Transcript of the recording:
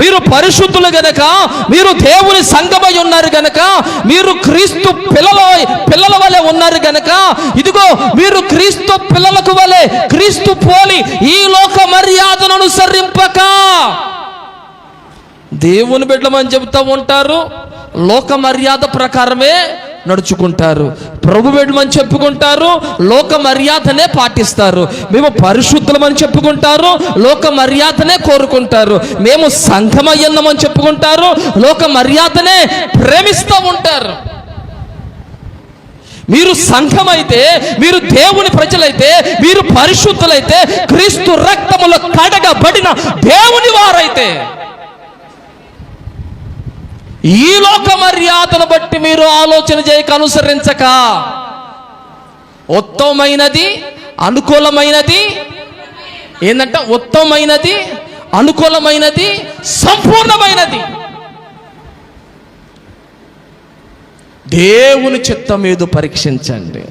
మీరు పరిశుద్ధులు గనక మీరు దేవుని సంగమై ఉన్నారు గనక మీరు క్రీస్తు పిల్లల పిల్లల వలె ఉన్నారు గనక ఇదిగో మీరు క్రీస్తు పిల్లలకు వలె క్రీస్తు పోలి ఈ లోక మర్యాదను అనుసరింపక. దేవుని బిడ్డమని చెబుతూ ఉంటారు లోక మర్యాద ప్రకారమే నడుచుకుంటారు. ప్రభు వేడమని చెప్పుకుంటారు. లోక మర్యాదనే పాటిస్తారు. మేము పరిశుద్ధులమని చెప్పుకుంటారు. లోక మర్యాదనే కోరుకుంటారు. మేము సంఘమయ్యన్నమని చెప్పుకుంటారు. లోక మర్యాదనే ప్రేమిస్తూ ఉంటారు. మీరు సంఘమైతే మీరు దేవుని ప్రజలైతే మీరు పరిశుద్ధులైతే క్రీస్తు రక్తములో కడగబడిన దేవుని వారైతే. ఈ లోక మర్యాదల మీరు ఆలోచన చేయక అనుసరించక. ఉత్తమమైనది అనుకూలమైనది ఏంటంటే ఉత్తమమైనది అనుకూలమైనది సంపూర్ణమైనది. దేవుని చిత్తం మీద పరీక్షించండి.